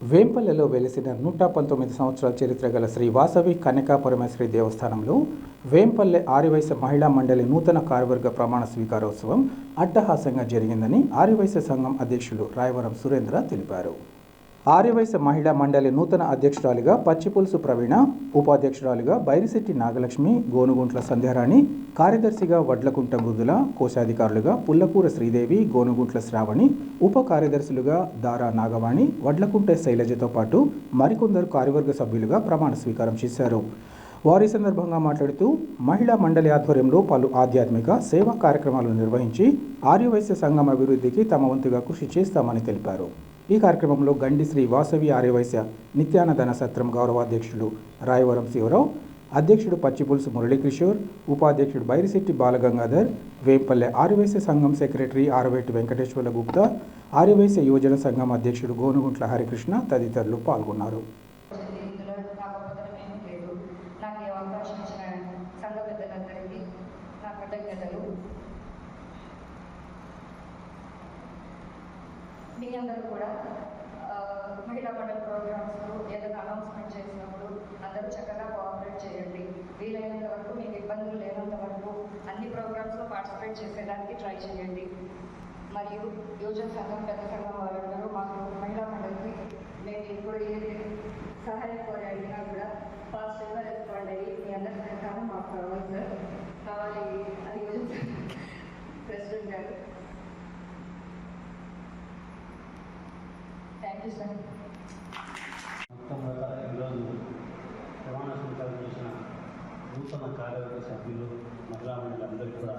వేంపల్లెలో వెలిసిన నూట పంతొమ్మిది సంవత్సరాల చరిత్ర గల శ్రీ వాసవి కన్యకా పరమేశ్వరి దేవస్థానంలో వేంపల్లె ఆర్యవైశ్య మహిళా మండలి నూతన కార్యవర్గ ప్రమాణ స్వీకారోత్సవం అట్టహాసంగా జరిగిందని ఆర్యవైశ్య సంఘం అధ్యక్షులు రాయవరం సురేంద్ర తెలిపారు. ఆర్యవైశ్య మహిళా మండలి నూతన అధ్యక్షురాలిగా పచ్చిపులుసు ప్రవీణ ఉపాధ్యక్షురాలిగా బైరిశెట్టి నాగలక్ష్మి గోనుగుంట్ల సంధ్యారాణి కార్యదర్శిగా వడ్లకుంట మృదుల కోశాధికారులుగా పుల్లకూర శ్రీదేవి గోనుగుంట్ల శ్రావణి ఉప కార్యదర్శులుగా దారా నాగవాణి వడ్లకుంట శైలజతో పాటు మరికొందరు కార్యవర్గ సభ్యులుగా ప్రమాణ స్వీకారం చేశారు. వారి సందర్భంగా మాట్లాడుతూ మహిళా మండలి ఆధ్వర్యంలో పలు ఆధ్యాత్మిక సేవా కార్యక్రమాలు నిర్వహించి ఆర్యవైశ్య సంఘం అభివృద్ధికి తమ వంతుగా కృషి చేస్తామని తెలిపారు. ఈ కార్యక్రమంలో గండి శ్రీ వాసవి ఆర్యవైశ్య నిత్యానదన సత్రం గౌరవాధ్యక్షుడు రాయవరం శివరావు అధ్యక్షుడు పచ్చిపులుసు మురళీకిషోర్ ఉపాధ్యక్షుడు బైరిశెట్టి బాలగంగాధర్ వేంపల్లె ఆర్యవైశ్య సంఘం సెక్రటరీ ఆరవేటి వెంకటేశ్వర్ల గుప్తా ఆర్యవైశ్య యువజన సంఘం అధ్యక్షుడు గోనుగుంట్ల హరికృష్ణ తదితరులు పాల్గొన్నారు. నాకు మీ అందరూ కూడా మహిళా మండలి ప్రోగ్రామ్స్ ఏదైనా అనౌన్స్మెంట్ చేసినప్పుడు అందరూ చక్కగా కోఆపరేట్ చేయండి. వీలైనంత వరకు మీకు ఇబ్బందులు లేనంత వరకు అన్ని ప్రోగ్రామ్స్లో పార్టిసిపేట్ చేసేదానికి ట్రై చేయండి. మరియు యోజన సంఘం పెద్ద సంఘం వారందరూ మాకు మహిళా మండలికి మేము ఇప్పుడు ఏది సహాయం కోరి అడిగినా కూడా పాజిటివ్గా రెస్పాండ్ అయ్యి మీ అందరి సహకారం మాకు కావాలి సార్ కావాలి అది యోజన సంఘం ప్రెసిడెంట్ గారు థ్యాంక్ యూ సార్ మొత్తం ఈరోజు ప్రమాణ స్వీకారం చేసిన నూతన కార్యవర్గ సభ్యులు మహిళా మండలి అందరికీ కూడా